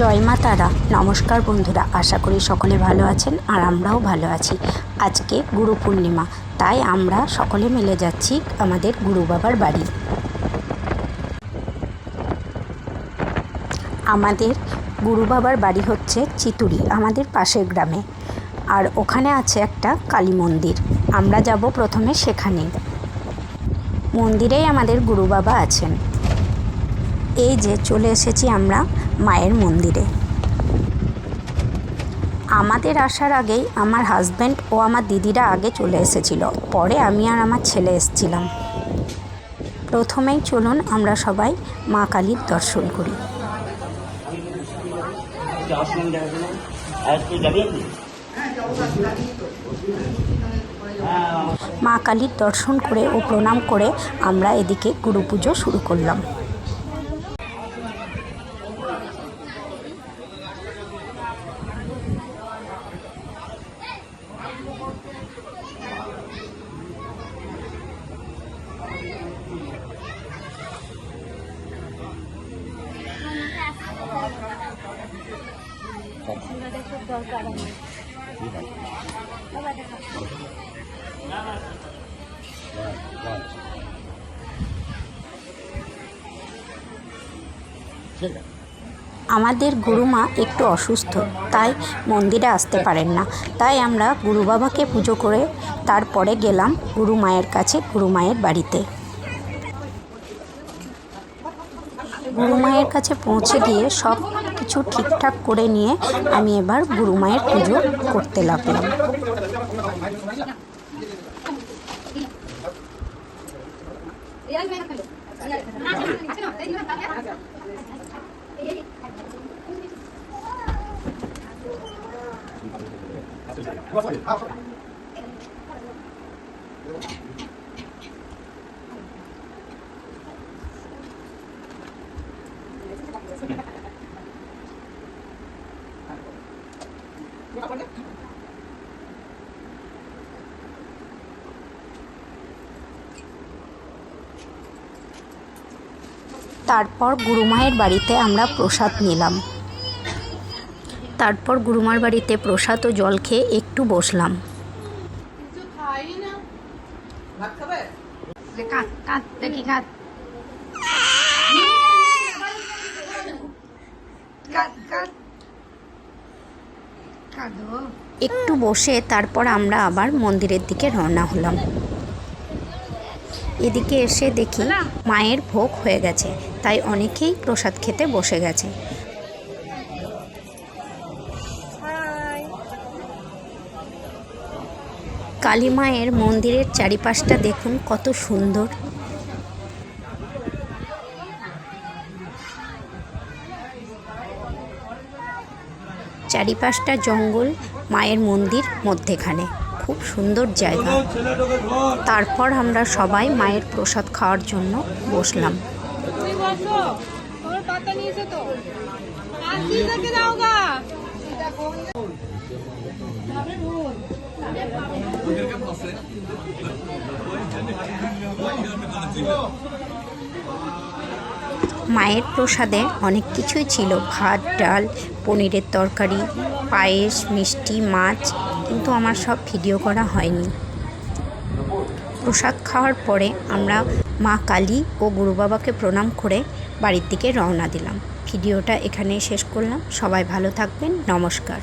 জয় মা তারা। নমস্কার বন্ধুরা, আশা করি সকলে ভালো আছেন আর আমরাও ভালো আছি। আজকে গুরু পূর্ণিমা, তাই আমরা সকলে মিলে যাচ্ছি আমাদের গুরু বাবার বাড়ি। আমাদের গুরু বাবার বাড়ি হচ্ছে চিতুরি, আমাদের পাশের গ্রামে। আর ওখানে আছে একটা কালী মন্দির, আমরা যাব প্রথমে সেখানে মন্দিরেই আমাদের গুরু বাবা আছেন। এই যে চলে এসেছি আমরা মায়ের মন্দিরে। আমাদের আসার আগেই আমার হাজব্যান্ড ও আমার দিদিরা আগে চলে এসেছিল। পরে আমি আর আমার ছেলে এসেছিলাম। প্রথমেই চলুন আমরা সবাই মা কালীর দর্শন করি। মা কালীর দর্শন করে ও প্রণাম করে আমরা এদিকে গুরু পুজো শুরু করলাম। আমাদের গুরুমা একটু অসুস্থ, তাই মন্দিরে আসতে পারেন না। তাই আমরা গুরু বাবাকে পুজো করে তারপরে গেলাম গুরু মায়ের কাছে গুরু মায়ের বাড়িতে। গুরু মায়ের কাছে পৌঁছে গিয়ে সব কিছু ঠিকঠাক করে নিয়ে আমি এবার গুরু মায়ের পুজো করতে লাগলাম। তারপর গুরুমায়ের বাড়িতে আমরা প্রসাদ নিলাম। তারপর গুরুমার বাড়িতে প্রসাদ ও জল খেয়ে একটু বসলাম। কিছু খাই না ভাত খাবে কাট কাট দেখি কাট একটু বসে তারপর আমরা আবার মন্দিরের দিকে রওনা হলাম। এদিকে এসে দেখি মায়ের ভোগ হয়ে গেছে, তাই অনেকেই প্রসাদ খেতে বসে গেছে। কালী মায়ের মন্দিরের চারিপাশটা দেখুন কত সুন্দর। চারিপাশটা জঙ্গল, মায়ের মন্দির মধ্যেখানে। খুব সুন্দর জায়গা। তারপর আমরা সবাই মায়ের প্রসাদ খাওয়ার জন্য বসলাম। মায়ের প্রসাদে অনেক কিছুই ছিল। ভাত, ডাল, পনিরের তরকারি, পায়েস, মিষ্টি, মাছ, কিন্তু আমার সব ভিডিও করা হয়নি। প্রসাদ খাওয়ার পরে আমরা মা কালী ও গুরু বাবাকে প্রণাম করে বাড়ির দিকে রওনা দিলাম। ভিডিওটা এখানেই শেষ করলাম। সবাই ভালো থাকবেন। নমস্কার।